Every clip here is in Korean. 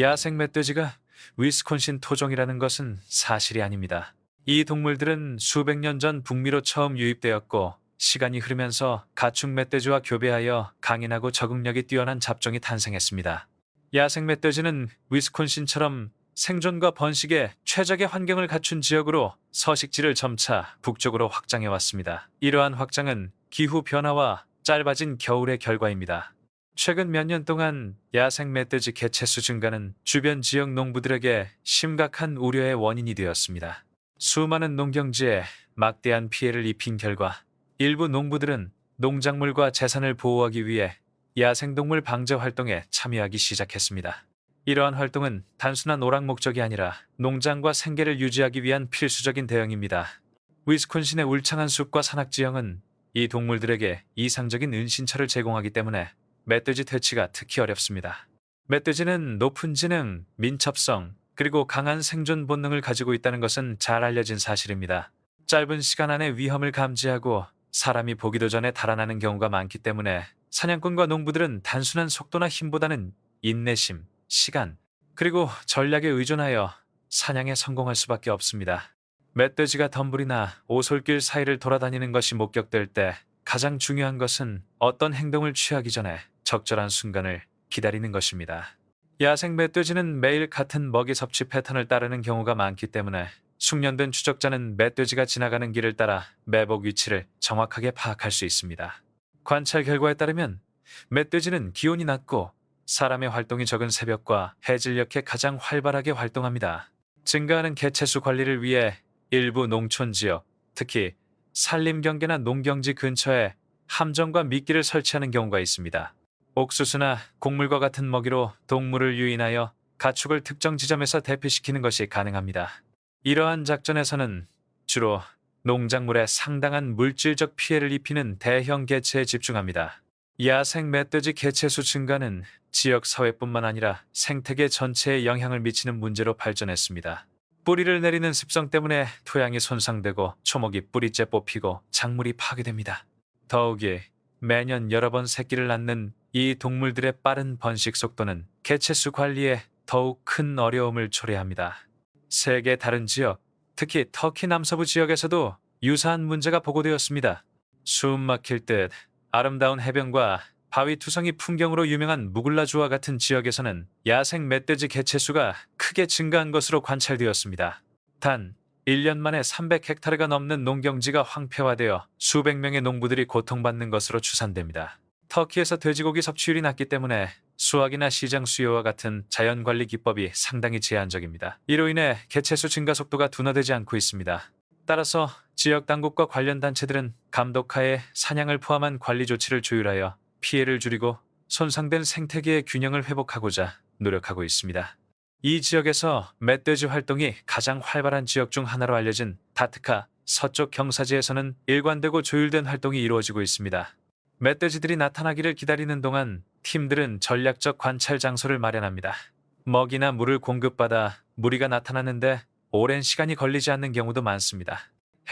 야생 멧돼지가 위스콘신 토종이라는 것은 사실이 아닙니다. 이 동물들은 수백 년 전 북미로 처음 유입되었고 시간이 흐르면서 가축 멧돼지와 교배하여 강인하고 적응력이 뛰어난 잡종이 탄생했습니다. 야생 멧돼지는 위스콘신처럼 생존과 번식에 최적의 환경을 갖춘 지역으로 서식지를 점차 북쪽으로 확장해 왔습니다. 이러한 확장은 기후 변화와 짧아진 겨울의 결과입니다. 최근 몇 년 동안 야생 멧돼지 개체수 증가는 주변 지역 농부들에게 심각한 우려의 원인이 되었습니다. 수많은 농경지에 막대한 피해를 입힌 결과 일부 농부들은 농작물과 재산을 보호하기 위해 야생동물 방제 활동에 참여하기 시작했습니다. 이러한 활동은 단순한 오락 목적이 아니라 농장과 생계를 유지하기 위한 필수적인 대응입니다. 위스콘신의 울창한 숲과 산악 지형은 이 동물들에게 이상적인 은신처를 제공하기 때문에 멧돼지 퇴치가 특히 어렵습니다. 멧돼지는 높은 지능, 민첩성, 그리고 강한 생존 본능을 가지고 있다는 것은 잘 알려진 사실입니다. 짧은 시간 안에 위험을 감지하고 사람이 보기도 전에 달아나는 경우가 많기 때문에 사냥꾼과 농부들은 단순한 속도나 힘보다는 인내심, 시간, 그리고 전략에 의존하여 사냥에 성공할 수밖에 없습니다. 멧돼지가 덤불이나 오솔길 사이를 돌아다니는 것이 목격될 때 가장 중요한 것은 어떤 행동을 취하기 전에 적절한 순간을 기다리는 것입니다. 야생 멧돼지는 매일 같은 먹이 섭취 패턴을 따르는 경우가 많기 때문에 숙련된 추적자는 멧돼지가 지나가는 길을 따라 매복 위치를 정확하게 파악할 수 있습니다. 관찰 결과에 따르면 멧돼지는 기온이 낮고 사람의 활동이 적은 새벽과 해질녘에 가장 활발하게 활동합니다. 증가하는 개체수 관리를 위해 일부 농촌 지역, 특히 산림 경계나 농경지 근처에 함정과 미끼를 설치하는 경우가 있습니다. 옥수수나 곡물과 같은 먹이로 동물을 유인하여 가축을 특정 지점에서 대피시키는 것이 가능합니다. 이러한 작전에서는 주로 농작물에 상당한 물질적 피해를 입히는 대형 개체에 집중합니다. 야생 멧돼지 개체 수 증가는 지역 사회뿐만 아니라 생태계 전체에 영향을 미치는 문제로 발전했습니다. 뿌리를 내리는 습성 때문에 토양이 손상되고 초목이 뿌리째 뽑히고 작물이 파괴됩니다. 더욱이 매년 여러 번 새끼를 낳는 이 동물들의 빠른 번식 속도는 개체수 관리에 더욱 큰 어려움을 초래합니다. 세계 다른 지역, 특히 터키 남서부 지역에서도 유사한 문제가 보고되었습니다. 숨 막힐 듯 아름다운 해변과 바위 투성이 풍경으로 유명한 무굴라주와 같은 지역에서는 야생 멧돼지 개체수가 크게 증가한 것으로 관찰되었습니다. 단 1년 만에 300헥타르가 넘는 농경지가 황폐화되어 수백 명의 농부들이 고통받는 것으로 추산됩니다. 터키에서 돼지고기 섭취율이 낮기 때문에 수확이나 시장 수요와 같은 자연 관리 기법이 상당히 제한적입니다. 이로 인해 개체수 증가 속도가 둔화되지 않고 있습니다. 따라서 지역 당국과 관련 단체들은 감독하에 사냥을 포함한 관리 조치를 조율하여 피해를 줄이고 손상된 생태계의 균형을 회복하고자 노력하고 있습니다. 이 지역에서 멧돼지 활동이 가장 활발한 지역 중 하나로 알려진 다트카 서쪽 경사지에서는 일관되고 조율된 활동이 이루어지고 있습니다. 멧돼지들이 나타나기를 기다리는 동안 팀들은 전략적 관찰 장소를 마련합니다. 먹이나 물을 공급받아 무리가 나타나는데 오랜 시간이 걸리지 않는 경우도 많습니다.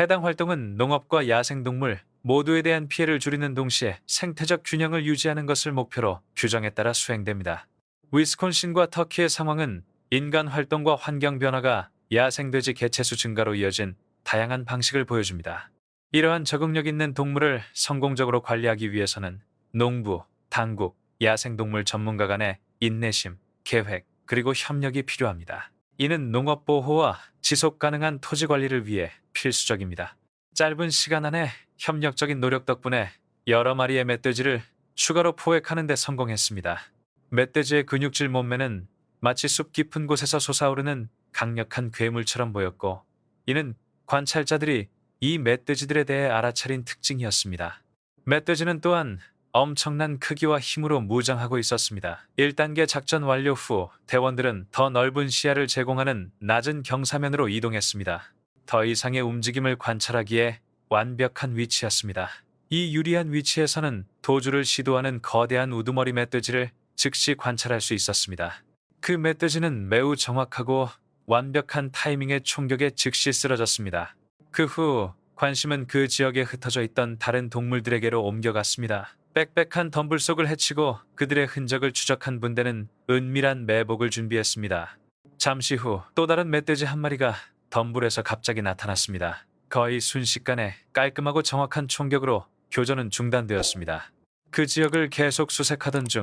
해당 활동은 농업과 야생동물 모두에 대한 피해를 줄이는 동시에 생태적 균형을 유지하는 것을 목표로 규정에 따라 수행됩니다. 위스콘신과 터키의 상황은 인간 활동과 환경 변화가 야생돼지 개체수 증가로 이어진 다양한 방식을 보여줍니다. 이러한 적응력 있는 동물을 성공적으로 관리하기 위해서는 농부, 당국, 야생동물 전문가 간의 인내심, 계획, 그리고 협력이 필요합니다. 이는 농업 보호와 지속 가능한 토지 관리를 위해 필수적입니다. 짧은 시간 안에 협력적인 노력 덕분에 여러 마리의 멧돼지를 추가로 포획하는 데 성공했습니다. 멧돼지의 근육질 몸매는 마치 숲 깊은 곳에서 솟아오르는 강력한 괴물처럼 보였고 이는 관찰자들이 이 멧돼지들에 대해 알아차린 특징이었습니다. 멧돼지는 또한 엄청난 크기와 힘으로 무장하고 있었습니다. 1단계 작전 완료 후 대원들은 더 넓은 시야를 제공하는 낮은 경사면으로 이동했습니다. 더 이상의 움직임을 관찰하기에 완벽한 위치였습니다. 이 유리한 위치에서는 도주를 시도하는 거대한 우두머리 멧돼지를 즉시 관찰할 수 있었습니다. 그 멧돼지는 매우 정확하고 완벽한 타이밍의 총격에 즉시 쓰러졌습니다. 그 후 관심은 그 지역에 흩어져 있던 다른 동물들에게로 옮겨갔습니다. 빽빽한 덤불 속을 헤치고 그들의 흔적을 추적한 분대는 은밀한 매복을 준비했습니다. 잠시 후 또 다른 멧돼지 한 마리가 덤불에서 갑자기 나타났습니다. 거의 순식간에 깔끔하고 정확한 총격으로 교전은 중단되었습니다. 그 지역을 계속 수색하던 중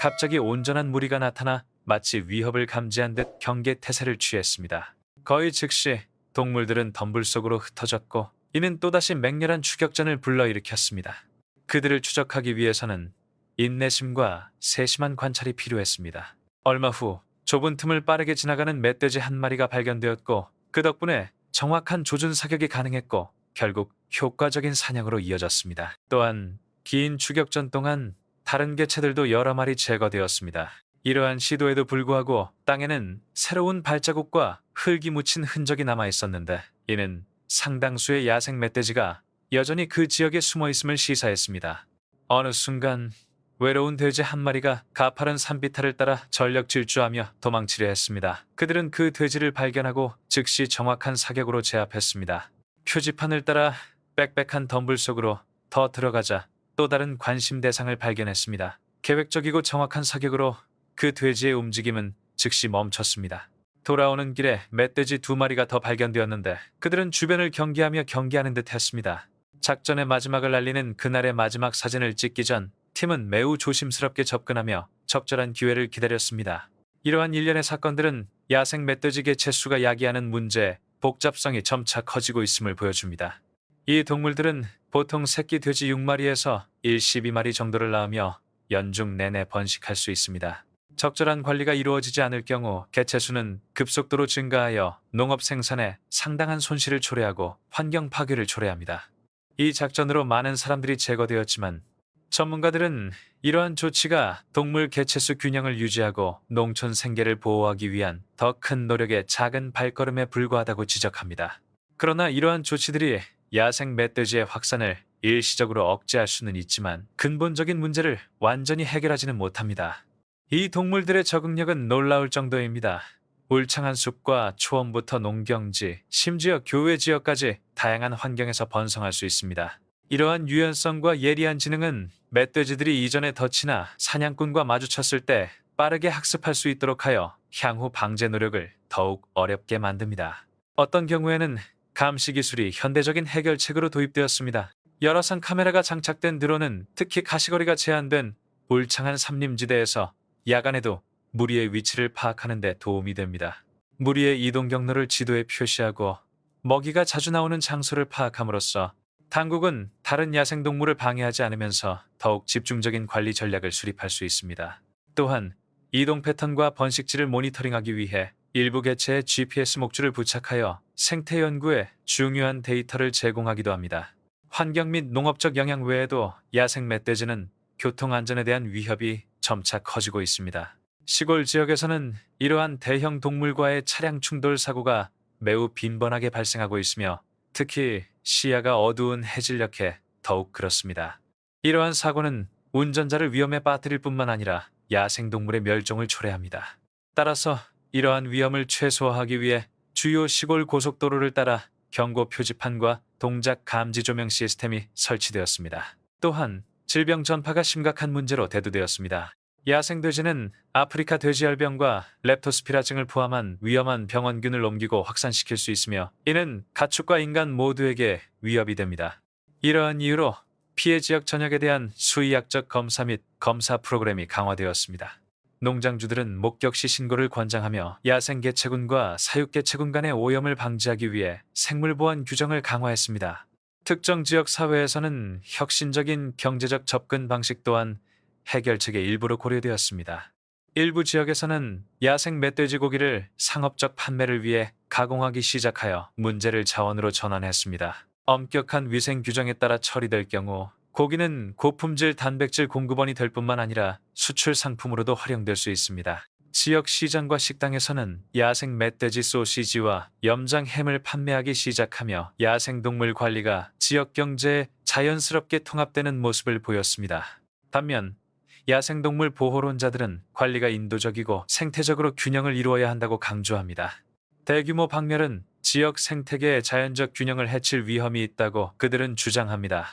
갑자기 온전한 무리가 나타나 마치 위협을 감지한 듯 경계 태세를 취했습니다. 거의 즉시 동물들은 덤불 속으로 흩어졌고 이는 또다시 맹렬한 추격전을 불러일으켰습니다. 그들을 추적하기 위해서는 인내심과 세심한 관찰이 필요했습니다. 얼마 후 좁은 틈을 빠르게 지나가는 멧돼지 한 마리가 발견되었고 그 덕분에 정확한 조준 사격이 가능했고 결국 효과적인 사냥으로 이어졌습니다. 또한 긴 추격전 동안 다른 개체들도 여러 마리 제거되었습니다. 이러한 시도에도 불구하고 땅에는 새로운 발자국과 흙이 묻힌 흔적이 남아 있었는데 이는 상당수의 야생 멧돼지가 여전히 그 지역에 숨어 있음을 시사했습니다. 어느 순간 외로운 돼지 한 마리가 가파른 산비탈을 따라 전력 질주하며 도망치려 했습니다. 그들은 그 돼지를 발견하고 즉시 정확한 사격으로 제압했습니다. 표지판을 따라 빽빽한 덤불 속으로 더 들어가자 또 다른 관심 대상을 발견했습니다. 계획적이고 정확한 사격으로 그 돼지의 움직임은 즉시 멈췄습니다. 돌아오는 길에 멧돼지 두 마리가 더 발견되었는데 그들은 주변을 경계하며 경계하는 듯 했습니다. 작전의 마지막을 알리는 그날의 마지막 사진을 찍기 전 팀은 매우 조심스럽게 접근하며 적절한 기회를 기다렸습니다. 이러한 일련의 사건들은 야생 멧돼지 개체 수가 야기하는 문제의 복잡성이 점차 커지고 있음을 보여줍니다. 이 동물들은 보통 새끼 돼지 6마리에서 1, 12마리 정도를 낳으며 연중 내내 번식할 수 있습니다. 적절한 관리가 이루어지지 않을 경우 개체 수는 급속도로 증가하여 농업 생산에 상당한 손실을 초래하고 환경 파괴를 초래합니다. 이 작전으로 많은 사람들이 제거되었지만 전문가들은 이러한 조치가 동물 개체수 균형을 유지하고 농촌 생계를 보호하기 위한 더 큰 노력의 작은 발걸음에 불과하다고 지적합니다. 그러나 이러한 조치들이 야생 멧돼지의 확산을 일시적으로 억제할 수는 있지만 근본적인 문제를 완전히 해결하지는 못합니다. 이 동물들의 적응력은 놀라울 정도입니다. 울창한 숲과 초원부터 농경지, 심지어 교외 지역까지 다양한 환경에서 번성할 수 있습니다. 이러한 유연성과 예리한 지능은 멧돼지들이 이전에 덫이나 사냥꾼과 마주쳤을 때 빠르게 학습할 수 있도록 하여 향후 방제 노력을 더욱 어렵게 만듭니다. 어떤 경우에는 감시 기술이 현대적인 해결책으로 도입되었습니다. 열화상 카메라가 장착된 드론은 특히 가시거리가 제한된 울창한 삼림지대에서 야간에도 무리의 위치를 파악하는 데 도움이 됩니다. 무리의 이동 경로를 지도에 표시하고 먹이가 자주 나오는 장소를 파악함으로써 당국은 다른 야생동물을 방해하지 않으면서 더욱 집중적인 관리 전략을 수립할 수 있습니다. 또한 이동 패턴과 번식지를 모니터링하기 위해 일부 개체에 GPS 목줄을 부착하여 생태 연구에 중요한 데이터를 제공하기도 합니다. 환경 및 농업적 영향 외에도 야생 멧돼지는 교통 안전에 대한 위협이 점차 커지고 있습니다. 시골 지역에서는 이러한 대형 동물과의 차량 충돌 사고가 매우 빈번하게 발생하고 있으며 특히 시야가 어두운 해질녘에 더욱 그렇습니다. 이러한 사고는 운전자를 위험에 빠뜨릴 뿐만 아니라 야생동물의 멸종을 초래합니다. 따라서 이러한 위험을 최소화하기 위해 주요 시골 고속도로를 따라 경고 표지판과 동작 감지 조명 시스템이 설치되었습니다. 또한 질병 전파가 심각한 문제로 대두되었습니다. 야생 돼지는 아프리카 돼지열병과 렙토스피라증을 포함한 위험한 병원균을 옮기고 확산시킬 수 있으며 이는 가축과 인간 모두에게 위협이 됩니다. 이러한 이유로 피해 지역 전역에 대한 수의학적 검사 및 검사 프로그램이 강화되었습니다. 농장주들은 목격 시 신고를 권장하며 야생 개체군과 사육 개체군 간의 오염을 방지하기 위해 생물 보안 규정을 강화했습니다. 특정 지역 사회에서는 혁신적인 경제적 접근 방식 또한 해결책의 일부로 고려되었습니다. 일부 지역에서는 야생 멧돼지 고기를 상업적 판매를 위해 가공하기 시작하여 문제를 자원으로 전환했습니다. 엄격한 위생 규정에 따라 처리될 경우 고기는 고품질 단백질 공급원이 될 뿐만 아니라 수출 상품으로도 활용될 수 있습니다. 지역 시장과 식당에서는 야생 멧돼지 소시지와 염장 햄을 판매하기 시작하며 야생 동물 관리가 지역 경제에 자연스럽게 통합되는 모습을 보였습니다. 반면 야생동물 보호론자들은 관리가 인도적이고 생태적으로 균형을 이루어야 한다고 강조합니다. 대규모 박멸은 지역 생태계의 자연적 균형을 해칠 위험이 있다고 그들은 주장합니다.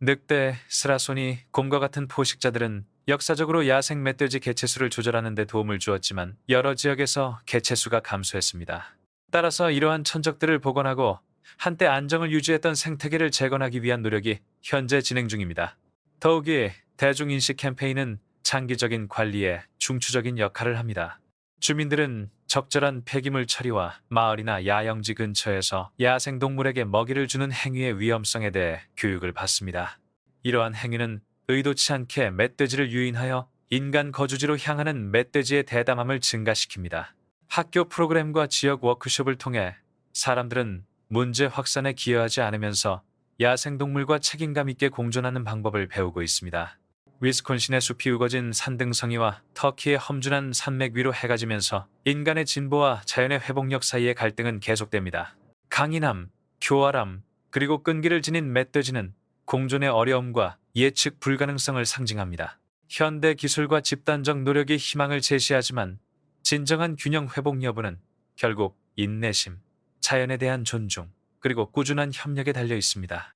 늑대, 스라소니, 곰과 같은 포식자들은 역사적으로 야생 멧돼지 개체수를 조절하는 데 도움을 주었지만 여러 지역에서 개체수가 감소했습니다. 따라서 이러한 천적들을 복원하고 한때 안정을 유지했던 생태계를 재건하기 위한 노력이 현재 진행 중입니다. 더욱이 대중인식 캠페인은 장기적인 관리에 중추적인 역할을 합니다. 주민들은 적절한 폐기물 처리와 마을이나 야영지 근처에서 야생동물에게 먹이를 주는 행위의 위험성에 대해 교육을 받습니다. 이러한 행위는 의도치 않게 멧돼지를 유인하여 인간 거주지로 향하는 멧돼지의 대담함을 증가시킵니다. 학교 프로그램과 지역 워크숍을 통해 사람들은 문제 확산에 기여하지 않으면서 야생동물과 책임감 있게 공존하는 방법을 배우고 있습니다. 위스콘신의 숲이 우거진 산등성이와 터키의 험준한 산맥 위로 해가 지면서 인간의 진보와 자연의 회복력 사이의 갈등은 계속됩니다. 강인함, 교활함, 그리고 끈기를 지닌 멧돼지는 공존의 어려움과 예측 불가능성을 상징합니다. 현대 기술과 집단적 노력이 희망을 제시하지만 진정한 균형 회복 여부는 결국 인내심, 자연에 대한 존중, 그리고 꾸준한 협력에 달려 있습니다.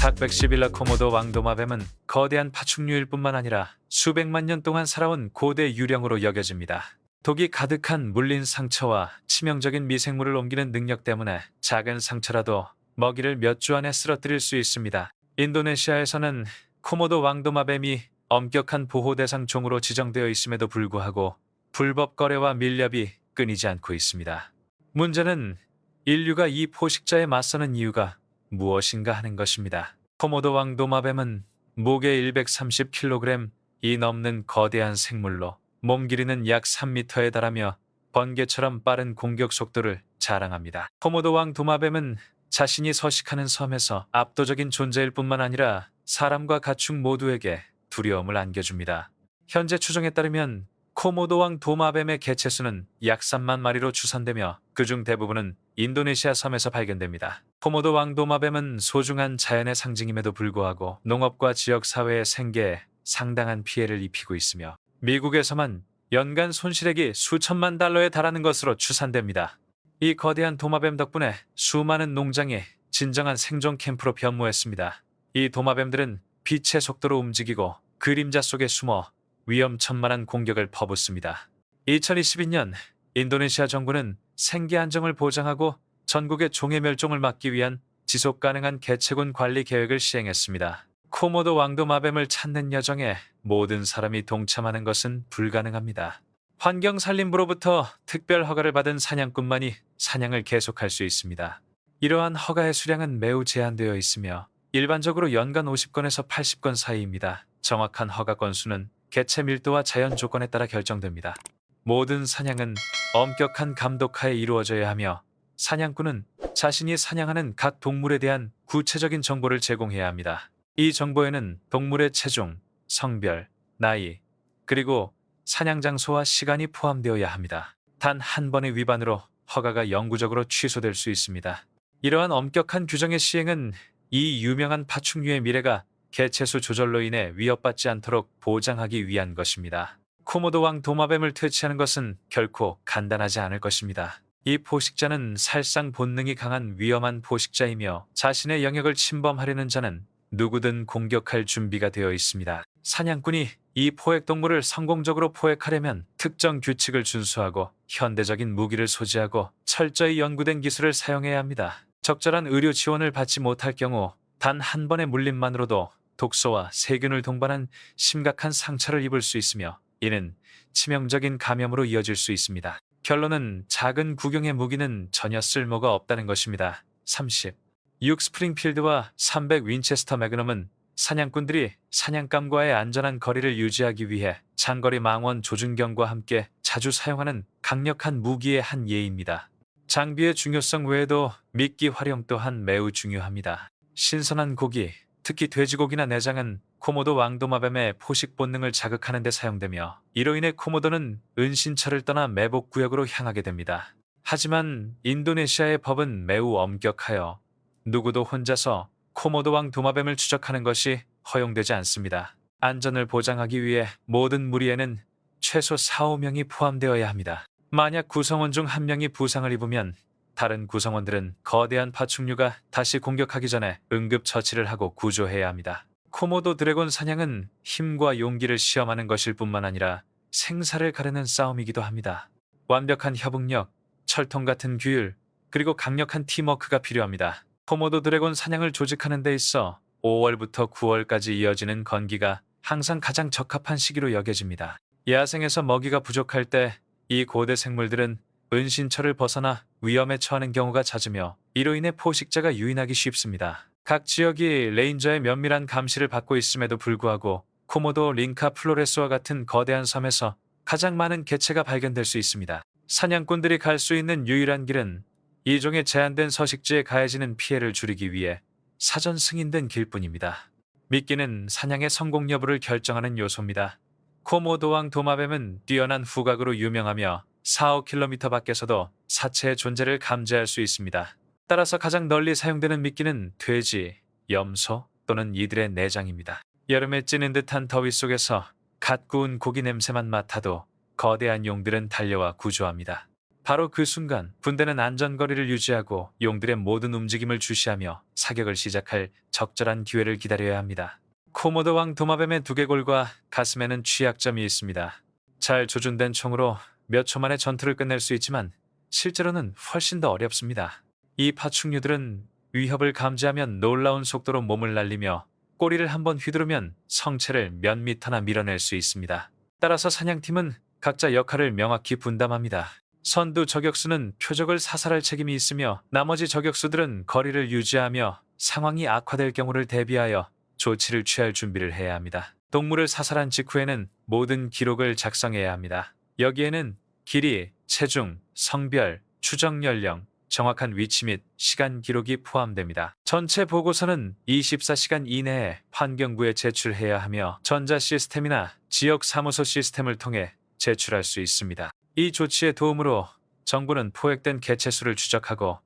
닭백시빌라 코모도 왕도마뱀은 거대한 파충류일 뿐만 아니라 수백만 년 동안 살아온 고대 유령으로 여겨집니다. 독이 가득한 물린 상처와 치명적인 미생물을 옮기는 능력 때문에 작은 상처라도 먹이를 몇 주 안에 쓰러뜨릴 수 있습니다. 인도네시아에서는 코모도 왕도마뱀이 엄격한 보호 대상 종으로 지정되어 있음에도 불구하고 불법 거래와 밀렵이 끊이지 않고 있습니다. 문제는 인류가 이 포식자에 맞서는 이유가 무엇인가 하는 것입니다. 코모도 왕도마뱀은 무게 130kg 이 넘는 거대한 생물로 몸 길이는 약 3m에 달하며 번개처럼 빠른 공격 속도를 자랑합니다. 코모도 왕 도마뱀은 자신이 서식하는 섬에서 압도적인 존재일 뿐만 아니라 사람과 가축 모두에게 두려움을 안겨줍니다. 현재 추정에 따르면 코모도 왕 도마뱀의 개체수는 약 3만 마리로 추산되며 그중 대부분은 인도네시아 섬에서 발견됩니다. 코모도 왕 도마뱀은 소중한 자연의 상징임에도 불구하고 농업과 지역 사회의 생계에 상당한 피해를 입히고 있으며 미국에서만 연간 손실액이 수천만 달러에 달하는 것으로 추산됩니다. 이 거대한 도마뱀 덕분에 수많은 농장이 진정한 생존 캠프로 변모했습니다. 이 도마뱀들은 빛의 속도로 움직이고 그림자 속에 숨어 위험천만한 공격을 퍼붓습니다. 2022년 인도네시아 정부는 생계 안정을 보장하고 전국의 종의 멸종을 막기 위한 지속 가능한 개체군 관리 계획을 시행했습니다. 코모도 왕도 마뱀을 찾는 여정에 모든 사람이 동참하는 것은 불가능합니다. 환경산림부로부터 특별 허가를 받은 사냥꾼만이 사냥을 계속할 수 있습니다. 이러한 허가의 수량은 매우 제한되어 있으며 일반적으로 연간 50건에서 80건 사이입니다. 정확한 허가 건수는 개체 밀도와 자연 조건에 따라 결정됩니다. 모든 사냥은 엄격한 감독하에 이루어져야 하며 사냥꾼은 자신이 사냥하는 각 동물에 대한 구체적인 정보를 제공해야 합니다. 이 정보에는 동물의 체중, 성별, 나이, 그리고 사냥 장소와 시간이 포함되어야 합니다. 단 한 번의 위반으로 허가가 영구적으로 취소될 수 있습니다. 이러한 엄격한 규정의 시행은 이 유명한 파충류의 미래가 개체수 조절로 인해 위협받지 않도록 보장하기 위한 것입니다. 코모도 왕 도마뱀을 퇴치하는 것은 결코 간단하지 않을 것입니다. 이 포식자는 살상 본능이 강한 위험한 포식자이며 자신의 영역을 침범하려는 자는 누구든 공격할 준비가 되어 있습니다. 사냥꾼이 이 포획 동물을 성공적으로 포획하려면 특정 규칙을 준수하고 현대적인 무기를 소지하고 철저히 연구된 기술을 사용해야 합니다. 적절한 의료 지원을 받지 못할 경우 단 한 번의 물림만으로도 독소와 세균을 동반한 심각한 상처를 입을 수 있으며 이는 치명적인 감염으로 이어질 수 있습니다. 결론은 작은 구경의 무기는 전혀 쓸모가 없다는 것입니다. 30. 6 스프링필드와 300 윈체스터 매그넘은 사냥꾼들이 사냥감과의 안전한 거리를 유지하기 위해 장거리 망원 조준경과 함께 자주 사용하는 강력한 무기의 한 예입니다. 장비의 중요성 외에도 미끼 활용 또한 매우 중요합니다. 신선한 고기, 특히 돼지고기나 내장은 코모도 왕도마뱀의 포식 본능을 자극하는 데 사용되며 이로 인해 코모도는 은신처를 떠나 매복 구역으로 향하게 됩니다. 하지만 인도네시아의 법은 매우 엄격하여 누구도 혼자서 코모도 왕 도마뱀을 추적하는 것이 허용되지 않습니다. 안전을 보장하기 위해 모든 무리에는 최소 4, 5명이 포함되어야 합니다. 만약 구성원 중 한 명이 부상을 입으면 다른 구성원들은 거대한 파충류가 다시 공격하기 전에 응급 처치를 하고 구조해야 합니다. 코모도 드래곤 사냥은 힘과 용기를 시험하는 것일 뿐만 아니라 생사를 가르는 싸움이기도 합니다. 완벽한 협응력, 철통 같은 규율, 그리고 강력한 팀워크가 필요합니다. 코모도 드래곤 사냥을 조직하는 데 있어 5월부터 9월까지 이어지는 건기가 항상 가장 적합한 시기로 여겨집니다. 야생에서 먹이가 부족할 때 이 고대 생물들은 은신처를 벗어나 위험에 처하는 경우가 잦으며 이로 인해 포식자가 유인하기 쉽습니다. 각 지역이 레인저의 면밀한 감시를 받고 있음에도 불구하고 코모도 링카 플로레스와 같은 거대한 섬에서 가장 많은 개체가 발견될 수 있습니다. 사냥꾼들이 갈 수 있는 유일한 길은 이 종의 제한된 서식지에 가해지는 피해를 줄이기 위해 사전 승인된 길뿐입니다. 미끼는 사냥의 성공 여부를 결정하는 요소입니다. 코모도왕 도마뱀은 뛰어난 후각으로 유명하며 4, 5km 밖에서도 사체의 존재를 감지할 수 있습니다. 따라서 가장 널리 사용되는 미끼는 돼지, 염소 또는 이들의 내장입니다. 여름에 찌는 듯한 더위 속에서 갓 구운 고기 냄새만 맡아도 거대한 용들은 달려와 구조합니다. 바로 그 순간 군대는 안전거리를 유지하고 용들의 모든 움직임을 주시하며 사격을 시작할 적절한 기회를 기다려야 합니다. 코모도 왕 도마뱀의 두개골과 가슴에는 취약점이 있습니다. 잘 조준된 총으로 몇 초 만에 전투를 끝낼 수 있지만 실제로는 훨씬 더 어렵습니다. 이 파충류들은 위협을 감지하면 놀라운 속도로 몸을 날리며 꼬리를 한번 휘두르면 성체를 몇 미터나 밀어낼 수 있습니다. 따라서 사냥팀은 각자 역할을 명확히 분담합니다. 선두 저격수는 표적을 사살할 책임이 있으며 나머지 저격수들은 거리를 유지하며 상황이 악화될 경우를 대비하여 조치를 취할 준비를 해야 합니다. 동물을 사살한 직후에는 모든 기록을 작성해야 합니다. 여기에는 길이, 체중, 성별, 추정 연령, 정확한 위치 및 시간 기록이 포함됩니다. 전체 보고서는 24시간 이내에 환경부에 제출해야 하며 전자 시스템이나 지역 사무소 시스템을 통해 제출할 수 있습니다. 이 조치의 도움으로 정부는 포획된 개체수를 추적하고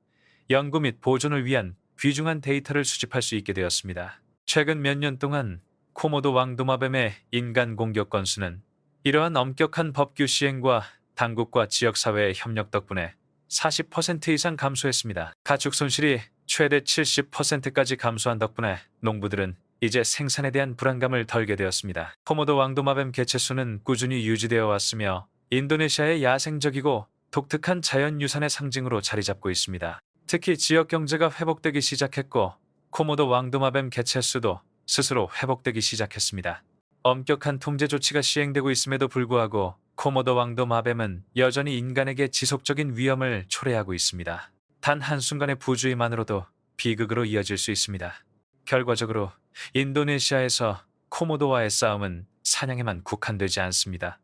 연구 및 보존을 위한 귀중한 데이터를 수집할 수 있게 되었습니다. 최근 몇 년 동안 코모도 왕도마뱀의 인간 공격 건수는 이러한 엄격한 법규 시행과 당국과 지역사회의 협력 덕분에 40% 이상 감소했습니다. 가축 손실이 최대 70%까지 감소한 덕분에 농부들은 이제 생산에 대한 불안감을 덜게 되었습니다. 코모도 왕도마뱀 개체수는 꾸준히 유지되어 왔으며 인도네시아의 야생적이고 독특한 자연유산의 상징으로 자리 잡고 있습니다. 특히 지역 경제가 회복되기 시작했고 코모도 왕도마뱀 개체수도 스스로 회복되기 시작했습니다. 엄격한 통제 조치가 시행되고 있음에도 불구하고 코모도 왕도마뱀은 여전히 인간에게 지속적인 위험을 초래하고 있습니다. 단 한순간의 부주의만으로도 비극으로 이어질 수 있습니다. 결과적으로 인도네시아에서 코모도와의 싸움은 사냥에만 국한되지 않습니다.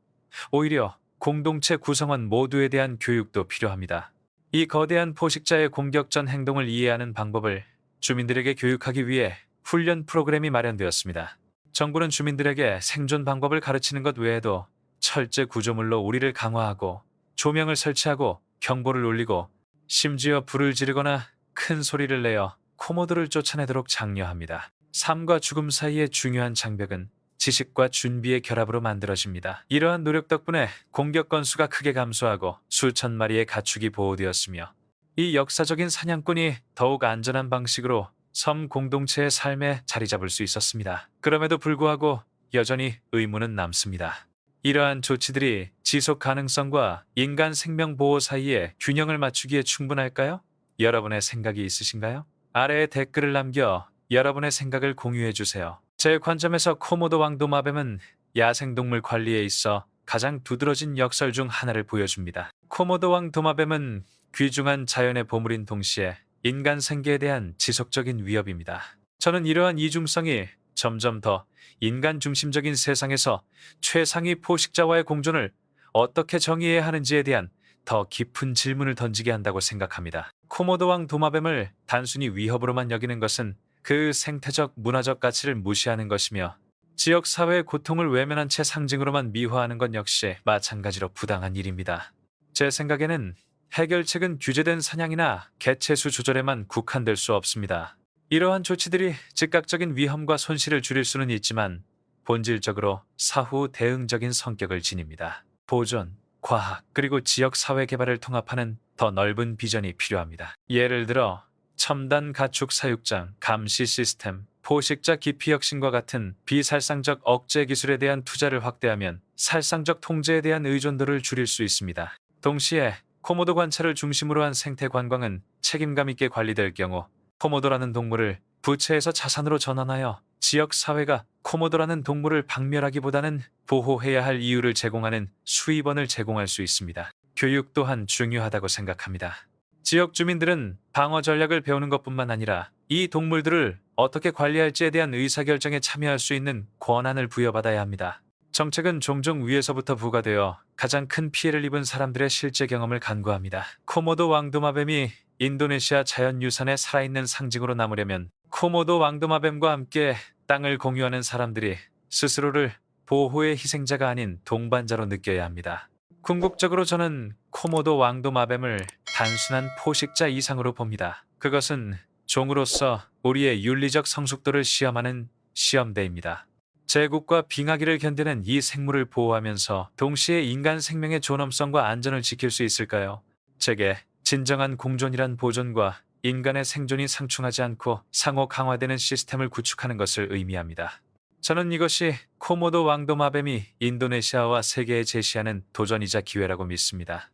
오히려 공동체 구성원 모두에 대한 교육도 필요합니다. 이 거대한 포식자의 공격 전 행동을 이해하는 방법을 주민들에게 교육하기 위해 훈련 프로그램이 마련되었습니다. 정부는 주민들에게 생존 방법을 가르치는 것 외에도 철제 구조물로 우리를 강화하고 조명을 설치하고 경보를 울리고 심지어 불을 지르거나 큰 소리를 내어 코모도를 쫓아내도록 장려합니다. 삶과 죽음 사이의 중요한 장벽은 지식과 준비의 결합으로 만들어집니다. 이러한 노력 덕분에 공격 건수가 크게 감소하고 수천 마리의 가축이 보호되었으며 이 역사적인 사냥꾼이 더욱 안전한 방식으로 섬 공동체의 삶에 자리 잡을 수 있었습니다. 그럼에도 불구하고 여전히 의무는 남습니다. 이러한 조치들이 지속 가능성과 인간 생명 보호 사이에 균형을 맞추기에 충분할까요? 여러분의 생각이 있으신가요? 아래에 댓글을 남겨 여러분의 생각을 공유해 주세요. 제 관점에서 코모도 왕도 마뱀은 야생동물 관리에 있어 가장 두드러진 역설 중 하나를 보여줍니다. 코모도 왕 도마뱀은 귀중한 자연의 보물인 동시에 인간 생계에 대한 지속적인 위협입니다. 저는 이러한 이중성이 점점 더 인간 중심적인 세상에서 최상위 포식자와의 공존을 어떻게 정의해야 하는지에 대한 더 깊은 질문을 던지게 한다고 생각합니다. 코모도 왕 도마뱀을 단순히 위협으로만 여기는 것은 그 생태적 문화적 가치를 무시하는 것이며 지역 사회의 고통을 외면한 채 상징으로만 미화하는 것 역시 마찬가지로 부당한 일입니다. 제 생각에는 해결책은 규제된 사냥이나 개체수 조절에만 국한될 수 없습니다. 이러한 조치들이 즉각적인 위험과 손실을 줄일 수는 있지만 본질적으로 사후 대응적인 성격을 지닙니다. 보존, 과학, 그리고 지역 사회 개발을 통합하는 더 넓은 비전이 필요합니다. 예를 들어 첨단 가축 사육장, 감시 시스템, 포식자 기피 혁신과 같은 비살상적 억제 기술에 대한 투자를 확대하면 살상적 통제에 대한 의존도를 줄일 수 있습니다. 동시에 코모도 관찰을 중심으로 한 생태 관광은 책임감 있게 관리될 경우 코모도라는 동물을 부채에서 자산으로 전환하여 지역 사회가 코모도라는 동물을 박멸하기보다는 보호해야 할 이유를 제공하는 수입원을 제공할 수 있습니다. 교육 또한 중요하다고 생각합니다. 지역 주민들은 방어 전략을 배우는 것뿐만 아니라 이 동물들을 어떻게 관리할지에 대한 의사결정에 참여할 수 있는 권한을 부여받아야 합니다. 정책은 종종 위에서부터 부과되어 가장 큰 피해를 입은 사람들의 실제 경험을 간구합니다. 코모도 왕도마뱀이 인도네시아 자연유산의 살아있는 상징으로 남으려면 코모도 왕도마뱀과 함께 땅을 공유하는 사람들이 스스로를 보호의 희생자가 아닌 동반자로 느껴야 합니다. 궁극적으로 저는 코모도 왕도 마뱀을 단순한 포식자 이상으로 봅니다. 그것은 종으로서 우리의 윤리적 성숙도를 시험하는 시험대입니다. 제국과 빙하기를 견디는 이 생물을 보호하면서 동시에 인간 생명의 존엄성과 안전을 지킬 수 있을까요? 제게 진정한 공존이란 보존과 인간의 생존이 상충하지 않고 상호 강화되는 시스템을 구축하는 것을 의미합니다. 저는 이것이 코모도 왕도 마뱀이 인도네시아와 세계에 제시하는 도전이자 기회라고 믿습니다.